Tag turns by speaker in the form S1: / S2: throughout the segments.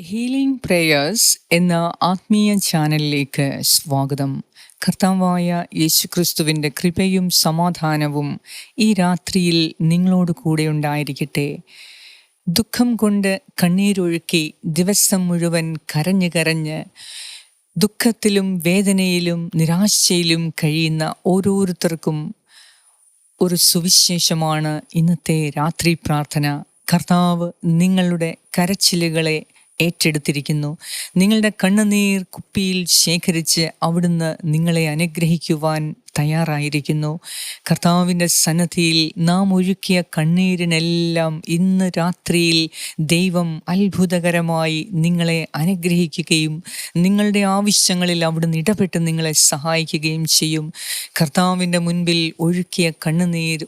S1: Healing prayers എന്ന ആത്മീയ ചാനലിലേക്ക് സ്വാഗതം. കർത്താവായ യേശുക്രിസ്തുവിന്റെ കൃപയും സമാധാനവും ഈ രാത്രിയിൽ നിങ്ങളോട് കൂടെ ഉണ്ടായിരിക്കട്ടെ. ദുഃഖം കൊണ്ട് കണ്ണീരൊഴുക്കി ദിവസം മുഴുവൻ കരഞ്ഞ് കരഞ്ഞ് ദുഃഖത്തിലും വേദനയിലും നിരാശയിലും കഴിയുന്ന ഓരോരുത്തർക്കും ഒരു സുവിശേഷമാണ് ഇന്നത്തെ രാത്രി പ്രാർത്ഥന. കർത്താവ് നിങ്ങളുടെ കരച്ചിലുകളെ ഏറ്റെടുത്തിരിക്കുന്നു. നിങ്ങളുടെ കണ്ണുനീർ കുപ്പിയിൽ ശേഖരിച്ച് അവിടുന്ന് നിങ്ങളെ അനുഗ്രഹിക്കുവാൻ തയ്യാറായിരിക്കുന്നു. കർത്താവിന്റെ സന്നദ്ധിയിൽ നാം ഒഴുക്കിയ കണ്ണീരിനെല്ലാം ഇന്ന് രാത്രിയിൽ ദൈവം അത്ഭുതകരമായി നിങ്ങളെ അനുഗ്രഹിക്കുകയും നിങ്ങളുടെ ആവശ്യങ്ങളിൽ അവിടുന്ന് ഇടപെട്ട് നിങ്ങളെ സഹായിക്കുകയും ചെയ്യും. കർത്താവിന്റെ മുൻപിൽ ഒഴുക്കിയ കണ്ണുനീർ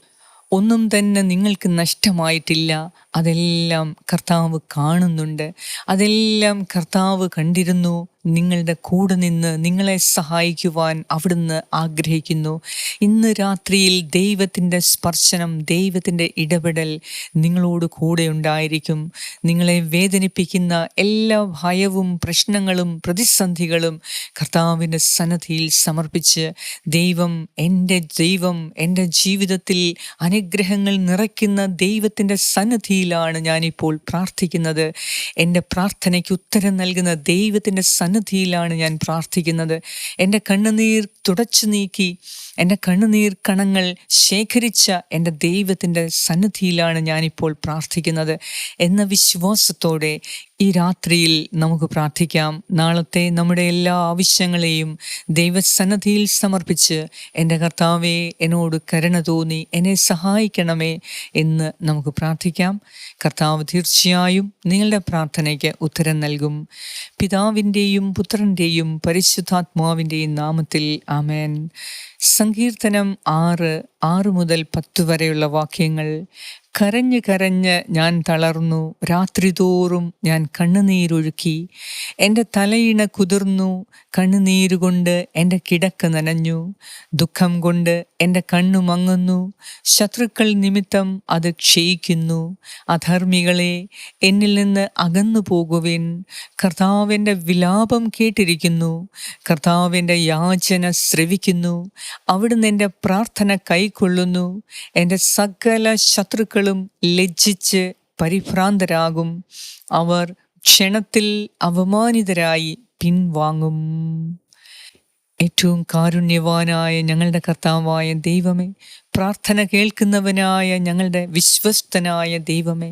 S1: ഒന്നും തന്നെ നിങ്ങൾക്ക് നഷ്ടമായിട്ടില്ല. അതെല്ലാം കർത്താവ് കാണുന്നുണ്ട്. അതെല്ലാം കർത്താവ് കണ്ടിരുന്നു. നിങ്ങളുടെ കൂടെ നിന്ന് നിങ്ങളെ സഹായിക്കുവാൻ അവിടുന്ന് ആഗ്രഹിക്കുന്നു. ഇന്ന് രാത്രിയിൽ ദൈവത്തിന്റെ സ്പർശനം ദൈവത്തിന്റെ ഇടപെടൽ നിങ്ങളോട് കൂടെ ഉണ്ടായിരിക്കും. നിങ്ങളെ വേദനിപ്പിക്കുന്ന എല്ലാ ഭയവും പ്രശ്നങ്ങളും പ്രതിസന്ധികളും കർത്താവിന്റെ സന്നദ്ധിയിൽ സമർപ്പിച്ച് ദൈവം എന്റെ ദൈവം എന്റെ ജീവിതത്തിൽ അനുഗ്രഹങ്ങൾ നിറയ്ക്കുന്ന ദൈവത്തിന്റെ സന്നദ്ധിയിലാണ് ഞാനിപ്പോൾ പ്രാർത്ഥിക്കുന്നത്. എന്റെ പ്രാർത്ഥനയ്ക്ക് ഉത്തരം നൽകുന്ന ദൈവത്തിന്റെ സന്നദ്ധിയിലാണ് ഞാൻ പ്രാർത്ഥിക്കുന്നത്. എന്റെ കണ്ണുനീർ തുടച്ചു നീക്കി എന്റെ കണ്ണുനീർ കണങ്ങൾ ശേഖരിച്ച എന്റെ ദൈവത്തിന്റെ സന്നിധിയിലാണ് ഞാനിപ്പോൾ പ്രാർത്ഥിക്കുന്നത് എന്ന വിശ്വാസത്തോടെ ഈ രാത്രിയിൽ നമുക്ക് പ്രാർത്ഥിക്കാം. നാളത്തെ നമ്മുടെ എല്ലാ ആവശ്യങ്ങളെയും ദൈവസന്നദ്ധിയിൽ സമർപ്പിച്ച് എന്റെ കർത്താവെ എന്നോട് കരുണ തോന്നി എന്നെ സഹായിക്കണമേ എന്ന് നമുക്ക് പ്രാർത്ഥിക്കാം. കർത്താവ് തീർച്ചയായും നിങ്ങളുടെ പ്രാർത്ഥനയ്ക്ക് ഉത്തരം നൽകും. പിതാവിന്റെയും പുത്രന്റെയും പരിശുദ്ധാത്മാവിന്റെയും നാമത്തിൽ ആമേൻ. സങ്കീർത്തനം ആറ് ആറ് മുതൽ പത്ത് വരെയുള്ള വാക്യങ്ങൾ കരഞ്ഞ് കരഞ്ഞ് ഞാൻ തളർന്നു. രാത്രി തോറും ഞാൻ കണ്ണുനീരൊഴുക്കി. എന്റെ തലയിണ കുതിർന്നു. കണ്ണുനീരുകൊണ്ട് എന്റെ കിടക്ക നനഞ്ഞു. ദുഃഖം കൊണ്ട് എന്റെ കണ്ണു മങ്ങുന്നു. ശത്രുക്കൾ നിമിത്തം അത് ക്ഷയിക്കുന്നു. അധർമ്മികളെ എന്നിൽ നിന്ന് അകന്നു പോകുവിൻ. കർത്താവിന്റെ വിലാപം കേട്ടിരിക്കുന്നു. കർത്താവിന്റെ യാചന ശ്രവിക്കുന്നു. അവിടുന്ന് എന്റെ പ്രാർത്ഥന കൈക്കൊള്ളുന്നു. എന്റെ സകല ശത്രുക്കളും ലജ്ജിച്ച് പരിഭ്രാന്തരാകും. അവർ ക്ഷണത്തിൽ അവമാനിതരായി പിൻവാങ്ങും. ഏറ്റവും കാരുണ്യവാനായ ഞങ്ങളുടെ കർത്താവായ ദൈവമേ പ്രാർത്ഥന കേൾക്കുന്നവനായ ഞങ്ങളുടെ വിശ്വസ്തനായ ദൈവമേ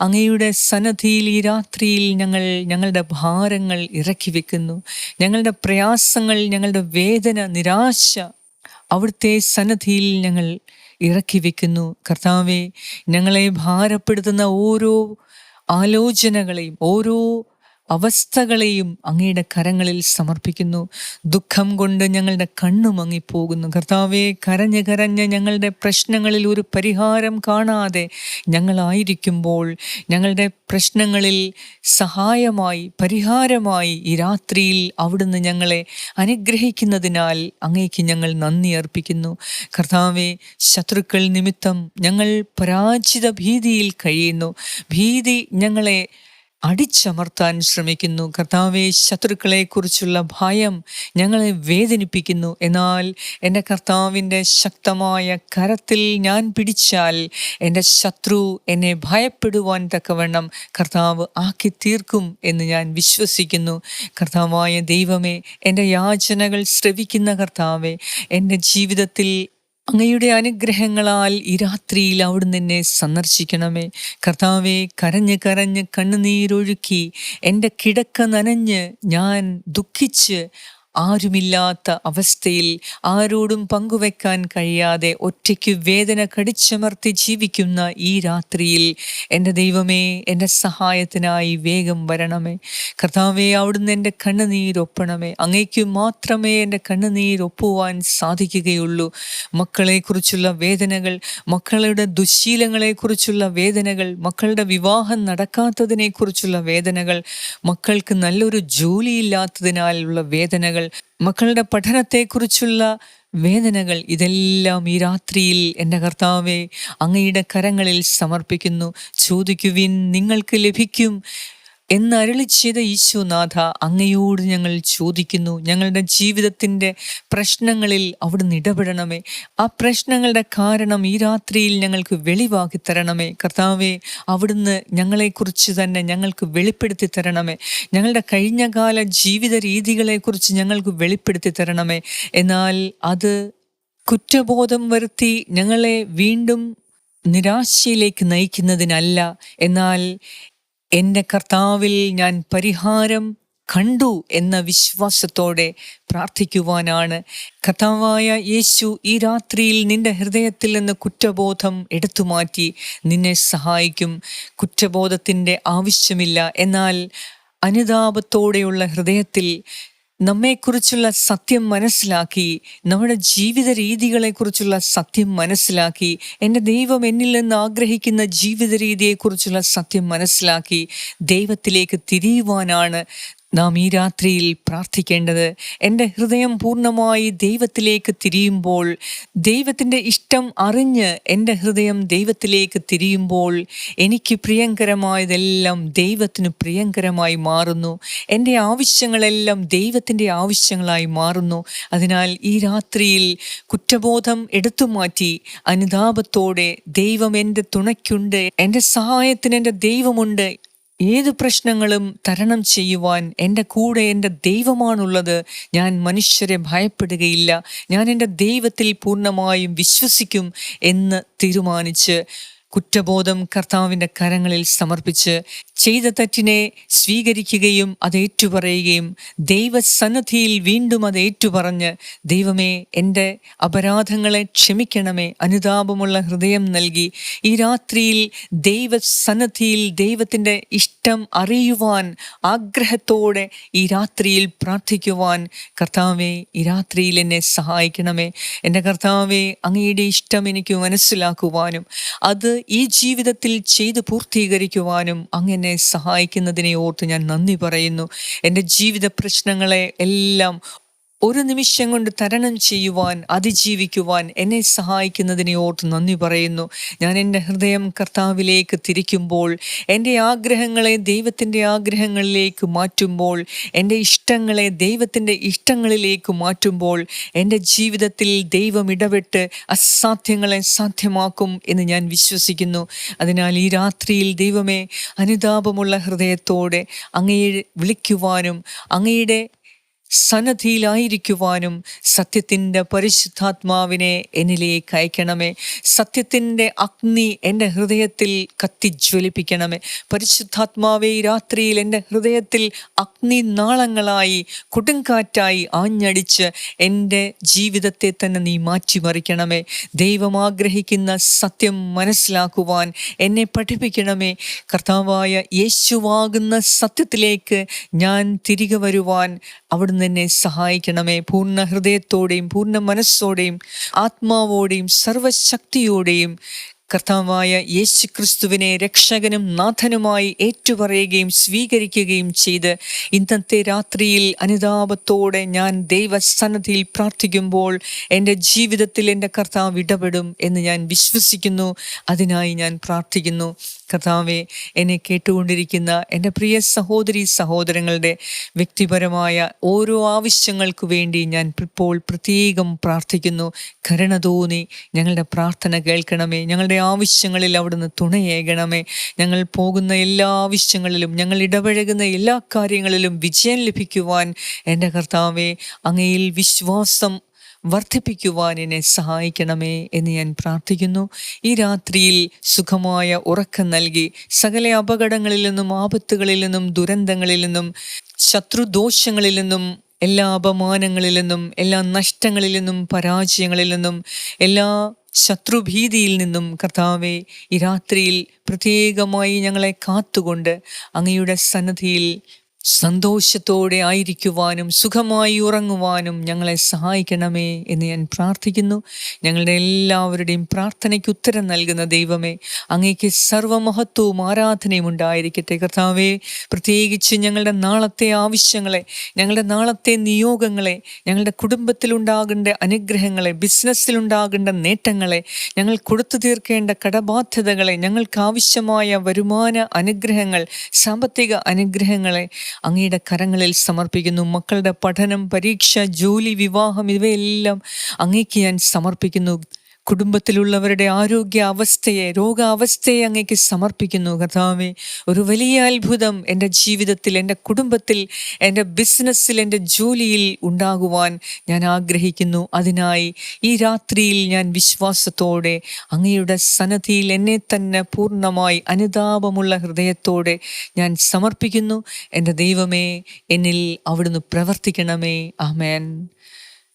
S1: അങ്ങയുടെ സന്നദ്ധിയിൽ ഈ രാത്രിയിൽ ഞങ്ങൾ ഞങ്ങളുടെ ഭാരങ്ങൾ ഇറക്കി വെക്കുന്നു. ഞങ്ങളുടെ പ്രയാസങ്ങൾ ഞങ്ങളുടെ വേദന നിരാശ അവിടുത്തെ സന്നദ്ധിയിൽ ഞങ്ങൾ ഇറക്കി വെക്കുന്നു. കർത്താവെ ഞങ്ങളെ ഭാരപ്പെടുത്തുന്ന ഓരോ ആലോചനകളെയും ഓരോ അവസ്ഥകളെയും അങ്ങയുടെ കരങ്ങളിൽ സമർപ്പിക്കുന്നു. ദുഃഖം കൊണ്ട് ഞങ്ങളുടെ കണ്ണു മങ്ങിപ്പോകുന്നു. കർത്താവെ കരഞ്ഞ് കരഞ്ഞ് ഞങ്ങളുടെ പ്രശ്നങ്ങളിൽ ഒരു പരിഹാരം കാണാതെ ഞങ്ങളായിരിക്കുമ്പോൾ ഞങ്ങളുടെ പ്രശ്നങ്ങളിൽ സഹായമായി പരിഹാരമായി ഈ രാത്രിയിൽ അവിടുന്ന് ഞങ്ങളെ അനുഗ്രഹിക്കുന്നതിനാൽ അങ്ങേക്ക് ഞങ്ങൾ നന്ദി അർപ്പിക്കുന്നു. കർത്താവെ ശത്രുക്കൾ നിമിത്തം ഞങ്ങൾ പരാജിത ഭീതിയിൽ കഴിയുന്നു. ഭീതി ഞങ്ങളെ അടിച്ചമർത്താൻ ശ്രമിക്കുന്നു. കർത്താവെ ശത്രുക്കളെക്കുറിച്ചുള്ള ഭയം ഞങ്ങളെ വേദനിപ്പിക്കുന്നു. എന്നാൽ എന്റെ കർത്താവിന്റെ ശക്തമായ കരത്തിൽ ഞാൻ പിടിച്ചാൽ എന്റെ ശത്രു എന്നെ ഭയപ്പെടുവാൻ തക്കവണ്ണം കർത്താവ് ആക്കി തീർക്കും എന്ന് ഞാൻ വിശ്വസിക്കുന്നു. കർത്താവായ ദൈവമേ എന്റെ യാചനകൾ ശ്രവിക്കുന്ന കർത്താവെ എന്റെ ജീവിതത്തിൽ അങ്ങയുടെ അനുഗ്രഹങ്ങളാൽ ഈ രാത്രിയിൽ അവിടുന്ന് എന്നെ സന്ദർശിക്കണമേ. കർത്താവെ കരഞ്ഞ് കരഞ്ഞ് കണ്ണുനീരൊഴുക്കി എന്റെ കിടക്ക നനഞ്ഞ് ഞാൻ ദുഃഖിച്ച് ആരുമില്ലാത്ത അവസ്ഥയിൽ ആരോടും പങ്കുവെക്കാൻ കഴിയാതെ ഒറ്റയ്ക്ക് വേദന കടിച്ചമർത്തി ജീവിക്കുന്ന ഈ രാത്രിയിൽ എന്റെ ദൈവമേ എന്റെ സഹായത്തിനായി വേഗം വരണമേ. കർത്താവെ അവിടുന്ന് എന്റെ കണ്ണുനീരൊപ്പണമേ അങ്ങേക്കു മാത്രമേ എന്റെ കണ്ണുനീരൊപ്പുവാൻ സാധിക്കുകയുള്ളൂ. മക്കളെക്കുറിച്ചുള്ള വേദനകൾ മക്കളുടെ ദുശീലങ്ങളെക്കുറിച്ചുള്ള വേദനകൾ മക്കളുടെ വിവാഹം നടക്കാത്തതിനെക്കുറിച്ചുള്ള വേദനകൾ മക്കൾക്ക് നല്ലൊരു ജോലിയില്ലാത്തതിനാലുള്ള വേദനകൾ മക്കളുടെ പഠനത്തെക്കുറിച്ചുള്ള വേദനകൾ ഇതെല്ലാം ഈ രാത്രിയിൽ എന്റെ കർത്താവെ അങ്ങയുടെ കരങ്ങളിൽ സമർപ്പിക്കുന്നു. ചോദിക്കുവിൻ നിങ്ങൾക്ക് ലഭിക്കും. എന്നരളി ചെയ്ത ഈശോനാഥ അങ്ങയോട് ഞങ്ങൾ ചോദിക്കുന്നു ഞങ്ങളുടെ ജീവിതത്തിന്റെ പ്രശ്നങ്ങളിൽ അവിടുന്ന് ഇടപെടണമേ. ആ പ്രശ്നങ്ങളുടെ കാരണം ഈ രാത്രിയിൽ ഞങ്ങൾക്ക് വെളിവാക്കി തരണമേ. കർത്താവെ അവിടുന്ന് ഞങ്ങളെക്കുറിച്ച് തന്നെ ഞങ്ങൾക്ക് വെളിപ്പെടുത്തി തരണമേ. ഞങ്ങളുടെ കഴിഞ്ഞകാല ജീവിത രീതികളെക്കുറിച്ച് ഞങ്ങൾക്ക് വെളിപ്പെടുത്തി തരണമേ. എന്നാൽ അത് കുറ്റബോധം വരുത്തി ഞങ്ങളെ വീണ്ടും നിരാശയിലേക്ക് നയിക്കുന്നതിനല്ല. എന്നാൽ എന്റെ കർത്താവിൽ ഞാൻ പരിഹാരം കണ്ടു എന്ന വിശ്വാസത്തോടെ പ്രാർത്ഥിക്കുവാനാണ്. കർത്താവായ യേശു ഈ രാത്രിയിൽ നിന്റെ ഹൃദയത്തിൽ നിന്ന് കുറ്റബോധം എടുത്തുമാറ്റി നിന്നെ സഹായിക്കും. കുറ്റബോധത്തിന്റെ ആവശ്യമില്ല. എന്നാൽ അനുതാപത്തോടെയുള്ള ഹൃദയത്തിൽ നമ്മെക്കുറിച്ചുള്ള സത്യം മനസ്സിലാക്കി നമ്മുടെ ജീവിത രീതികളെക്കുറിച്ചുള്ള സത്യം മനസ്സിലാക്കി എന്റെ ദൈവം എന്നിൽ നിന്ന് ആഗ്രഹിക്കുന്ന ജീവിത രീതിയെക്കുറിച്ചുള്ള സത്യം മനസ്സിലാക്കി ദൈവത്തിലേക്ക് തിരിയുവാനാണ് നാം ഈ രാത്രിയിൽ പ്രാർത്ഥിക്കേണ്ടത് എന്റെ ഹൃദയം പൂർണമായി ദൈവത്തിലേക്ക് തിരിയുമ്പോൾ ദൈവത്തിന്റെ ഇഷ്ടം അറിഞ്ഞ് എന്റെ ഹൃദയം ദൈവത്തിലേക്ക് തിരിയുമ്പോൾ എനിക്ക് പ്രിയങ്കരമായതെല്ലാം ദൈവത്തിന് പ്രിയങ്കരമായി മാറുന്നു. എന്റെ ആവശ്യങ്ങളെല്ലാം ദൈവത്തിന്റെ ആവശ്യങ്ങളായി മാറുന്നു. അതിനാൽ ഈ രാത്രിയിൽ കുറ്റബോധം എടുത്തു മാറ്റി അനുതാപത്തോടെ ദൈവം എന്റെ തുണയ്ക്കുണ്ട് എന്റെ സഹായത്തിന് എന്റെ ദൈവമുണ്ട് ഏത് പ്രശ്നങ്ങളും തരണം ചെയ്യുവാൻ എന്റെ കൂടെ എന്റെ ദൈവമാണുള്ളത്. ഞാൻ മനുഷ്യരെ ഭയപ്പെടുകയില്ല. ഞാൻ എന്റെ ദൈവത്തിൽ പൂർണമായും വിശ്വസിക്കും എന്ന് തീരുമാനിച്ച് കുറ്റബോധം കർത്താവിന്റെ കരങ്ങളിൽ സമർപ്പിച്ച് ചെയ്ത തെറ്റിനെ സ്വീകരിക്കുകയും അത് ഏറ്റുപറയുകയും ദൈവസന്നദ്ധിയിൽ വീണ്ടും അത് ഏറ്റുപറഞ്ഞ് ദൈവമേ എന്റെ അപരാധങ്ങളെ ക്ഷമിക്കണമേ അനുതാപമുള്ള ഹൃദയം നൽകി. ഈ രാത്രിയിൽ ദൈവസന്നദ്ധിയിൽ ദൈവത്തിന്റെ ഇഷ്ടം അറിയുവാൻ ആഗ്രഹത്തോടെ ഈ രാത്രിയിൽ പ്രാർത്ഥിക്കുവാൻ കർത്താവെ ഈ രാത്രിയിൽ എന്നെ സഹായിക്കണമേ. എന്റെ കർത്താവെ അങ്ങയുടെ ഇഷ്ടം എനിക്ക് മനസ്സിലാക്കുവാനും അത് ഈ ജീവിതത്തിൽ ചെയ്തു പൂർത്തീകരിക്കുവാനും അങ്ങനെ സഹായിക്കുന്നതിനെ ഓർത്ത് ഞാൻ നന്ദി പറയുന്നു. എന്റെ ജീവിത പ്രശ്നങ്ങളെ എല്ലാം ഒരു നിമിഷം കൊണ്ട് തരണം ചെയ്യുവാൻ അതിജീവിക്കുവാൻ എന്നെ സഹായിക്കുന്നതിനെ ഓർത്ത് നന്ദി പറയുന്നു. ഞാൻ എന്റെ ഹൃദയം കർത്താവിലേക്ക് തിരിക്കുമ്പോൾ എന്റെ ആഗ്രഹങ്ങളെ ദൈവത്തിന്റെ ആഗ്രഹങ്ങളിലേക്ക് മാറ്റുമ്പോൾ എന്റെ ഇഷ്ടങ്ങളെ ദൈവത്തിന്റെ ഇഷ്ടങ്ങളിലേക്ക് മാറ്റുമ്പോൾ എന്റെ ജീവിതത്തിൽ ദൈവം ഇടപെട്ട് അസാധ്യങ്ങളെ സാധ്യമാക്കും എന്ന് ഞാൻ വിശ്വസിക്കുന്നു. അതിനാൽ ഈ രാത്രിയിൽ ദൈവമേ അനുതാപമുള്ള ഹൃദയത്തോടെ അങ്ങയെ വിളിക്കുവാനും അങ്ങയുടെ സന്നദ്ധിയിലായിരിക്കുവാനും സത്യത്തിന്റെ പരിശുദ്ധാത്മാവിനെ എന്നിലേക്ക് അയക്കണമേ. സത്യത്തിന്റെ അഗ്നി എന്റെ ഹൃദയത്തിൽ കത്തിജ്വലിപ്പിക്കണമേ. പരിശുദ്ധാത്മാവേ രാത്രിയിൽ എന്റെ ഹൃദയത്തിൽ അഗ്നി നാളങ്ങളായി കൊടുങ്കാറ്റായി ആഞ്ഞടിച്ച് എന്റെ ജീവിതത്തെ തന്നെ നീ മാറ്റിമറിക്കണമേ. ദൈവം ആഗ്രഹിക്കുന്ന സത്യം മനസ്സിലാക്കുവാൻ എന്നെ പഠിപ്പിക്കണമേ. കർത്താവായ യേശുവാകുന്ന സത്യത്തിലേക്ക് ഞാൻ തിരികെ വരുവാൻ അവിടുന്ന് എന്നെ സഹായിക്കണമേ. പൂർണ ഹൃദയത്തോടെയും പൂർണ മനസ്സോടെയും ആത്മാവോടെയും സർവശക്തിയോടെയും കർത്താവായ യേശു ക്രിസ്തുവിനെ രക്ഷകനും നാഥനുമായി ഏറ്റുപറയുകയും സ്വീകരിക്കുകയും ചെയ്ത് ഇന്നത്തെ രാത്രിയിൽ അനുതാപത്തോടെ ഞാൻ ദൈവസന്നദ്ധിയിൽ പ്രാർത്ഥിക്കുമ്പോൾ എന്റെ ജീവിതത്തിൽ എന്റെ കർത്താവ് ഇടപെടും എന്ന് ഞാൻ വിശ്വസിക്കുന്നു. അതിനായി ഞാൻ പ്രാർത്ഥിക്കുന്നു. കർത്താവെ എന്നെ കേട്ടുകൊണ്ടിരിക്കുന്ന എന്റെ പ്രിയ സഹോദരി സഹോദരങ്ങളുടെ വ്യക്തിപരമായ ഓരോ ആവശ്യങ്ങൾക്കു വേണ്ടി ഞാൻ ഇപ്പോൾ പ്രത്യേകം പ്രാർത്ഥിക്കുന്നു. കരുണ തോന്നി ഞങ്ങളുടെ പ്രാർത്ഥന കേൾക്കണമേ. ഞങ്ങളുടെ ആവശ്യങ്ങളിൽ അവിടുന്ന് തുണയേകണമേ. ഞങ്ങൾ പോകുന്ന എല്ലാ ആവശ്യങ്ങളിലും ഞങ്ങൾ ഇടപഴകുന്ന എല്ലാ കാര്യങ്ങളിലും വിജയം ലഭിക്കുവാൻ എന്റെ കർത്താവെ അങ്ങയിൽ വിശ്വാസം വർദ്ധിപ്പിക്കുവാൻ എന്നെ സഹായിക്കണമേ എന്ന് ഞാൻ പ്രാർത്ഥിക്കുന്നു. ഈ രാത്രിയിൽ സുഖമായ ഉറക്കം നൽകി സകല അപകടങ്ങളിൽ നിന്നും ആപത്തുകളിൽ നിന്നും ദുരന്തങ്ങളിൽ നിന്നും ശത്രുദോഷങ്ങളിൽ നിന്നും എല്ലാ അപമാനങ്ങളിൽ നിന്നും എല്ലാ നഷ്ടങ്ങളിൽ നിന്നും പരാജയങ്ങളിൽ നിന്നും എല്ലാ ശത്രുഭീതിയിൽ നിന്നും കർത്താവെ ഈ രാത്രിയിൽ പ്രത്യേകമായി ഞങ്ങളെ കാത്തുകൊണ്ട് അങ്ങയുടെ സന്നദ്ധിയിൽ സന്തോഷത്തോടെ ആയിരിക്കുവാനും സുഖമായി ഉറങ്ങുവാനും ഞങ്ങളെ സഹായിക്കണമേ എന്ന് ഞാൻ പ്രാർത്ഥിക്കുന്നു. ഞങ്ങളുടെ എല്ലാവരുടെയും പ്രാർത്ഥനയ്ക്ക് ഉത്തരം നൽകുന്ന ദൈവമേ അങ്ങേക്ക് സർവമഹത്വവും ആരാധനയും ഉണ്ടായിരിക്കട്ടെ. കർത്താവേ പ്രത്യേകിച്ച് ഞങ്ങളുടെ നാളത്തെ ആവശ്യങ്ങളെ ഞങ്ങളുടെ നാളത്തെ നിയോഗങ്ങളെ ഞങ്ങളുടെ കുടുംബത്തിലുണ്ടാകേണ്ട അനുഗ്രഹങ്ങളെ ബിസിനസ്സിലുണ്ടാകേണ്ട നേട്ടങ്ങളെ ഞങ്ങൾ കൊടുത്തു തീർക്കേണ്ട കടബാധ്യതകളെ ഞങ്ങൾക്ക് ആവശ്യമായ വരുമാന അനുഗ്രഹങ്ങൾ സാമ്പത്തിക അനുഗ്രഹങ്ങളെ അങ്ങയുടെ കരങ്ങളിൽ സമർപ്പിക്കുന്നു. മക്കളുടെ പഠനം പരീക്ഷ ജോലി വിവാഹം ഇവയെല്ലാം അങ്ങേക്ക് ഞാൻ സമർപ്പിക്കുന്നു. കുടുംബത്തിലുള്ളവരുടെ ആരോഗ്യ അവസ്ഥയെ രോഗാവസ്ഥയെ അങ്ങേക്ക് സമർപ്പിക്കുന്നു. കർത്താവെ ഒരു വലിയ അത്ഭുതം എന്റെ ജീവിതത്തിൽ എന്റെ കുടുംബത്തിൽ എന്റെ ബിസിനസ്സിൽ എന്റെ ജോലിയിൽ ഉണ്ടാകുവാൻ ഞാൻ ആഗ്രഹിക്കുന്നു. അതിനായി ഈ രാത്രിയിൽ ഞാൻ വിശ്വാസത്തോടെ അങ്ങയുടെ സന്നദ്ധിയിൽ എന്നെ തന്നെ പൂർണമായി അനുതാപമുള്ള ഹൃദയത്തോടെ ഞാൻ സമർപ്പിക്കുന്നു. എന്റെ ദൈവമേ എന്നിൽ അവിടുന്ന് പ്രവർത്തിക്കണമേ. ആമേൻ.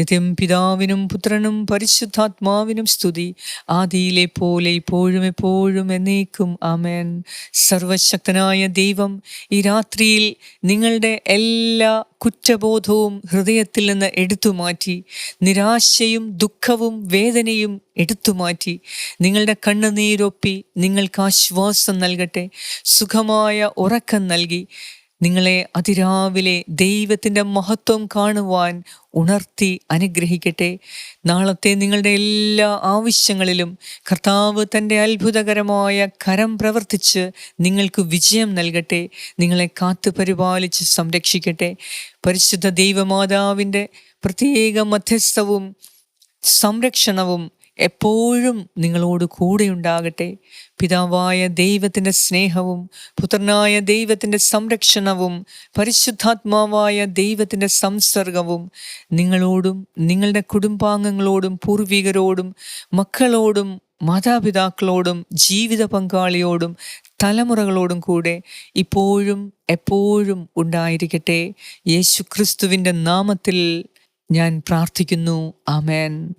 S1: നിത്യം പിതാവിനും പുത്രനും പരിശുദ്ധാത്മാവിനും സ്തുതി. ആദിയിലെ പോലെ ഇപ്പോഴും എപ്പോഴും എന്നേക്കും ആമേൻ. സർവശക്തനായ ദൈവം ഈ രാത്രിയിൽ നിങ്ങളുടെ എല്ലാ കുറ്റബോധവും ഹൃദയത്തിൽ നിന്ന് എടുത്തു മാറ്റി നിരാശയും ദുഃഖവും വേദനയും എടുത്തു മാറ്റി നിങ്ങളുടെ കണ്ണുനീരൊപ്പി നിങ്ങൾക്ക് ആശ്വാസം നൽകട്ടെ സുഖമായ ഉറക്കം നൽകി നിങ്ങളെ അതിരാവിലെ ദൈവത്തിന്റെ മഹത്വം കാണുവാൻ ഉണർത്തി അനുഗ്രഹിക്കട്ടെ. നാളത്തെ നിങ്ങളുടെ എല്ലാ ആവശ്യങ്ങളിലും കർത്താവ് തന്റെ അത്ഭുതകരമായ കരം പ്രവർത്തിച്ച് നിങ്ങൾക്ക് വിജയം നൽകട്ടെ. നിങ്ങളെ കാത്തു പരിപാലിച്ച് സംരക്ഷിക്കട്ടെ. പരിശുദ്ധ ദൈവമാതാവിന്റെ പ്രത്യേക മധ്യസ്ഥവും സംരക്ഷണവും എപ്പോഴും നിങ്ങളോട് കൂടെയുണ്ടാകട്ടെ. പിതാവായ ദൈവത്തിന്റെ സ്നേഹവും പുത്രനായ ദൈവത്തിന്റെ സംരക്ഷണവും പരിശുദ്ധാത്മാവായ ദൈവത്തിന്റെ സംസർഗവും നിങ്ങളോടും നിങ്ങളുടെ കുടുംബാംഗങ്ങളോടും പൂർവികരോടും മക്കളോടും മാതാപിതാക്കളോടും ജീവിത പങ്കാളിയോടും തലമുറകളോടും കൂടെ ഇപ്പോഴും എപ്പോഴും ഉണ്ടായിരിക്കട്ടെ. യേശു ക്രിസ്തുവിന്റെ നാമത്തിൽ ഞാൻ പ്രാർത്ഥിക്കുന്നു. ആമേൻ.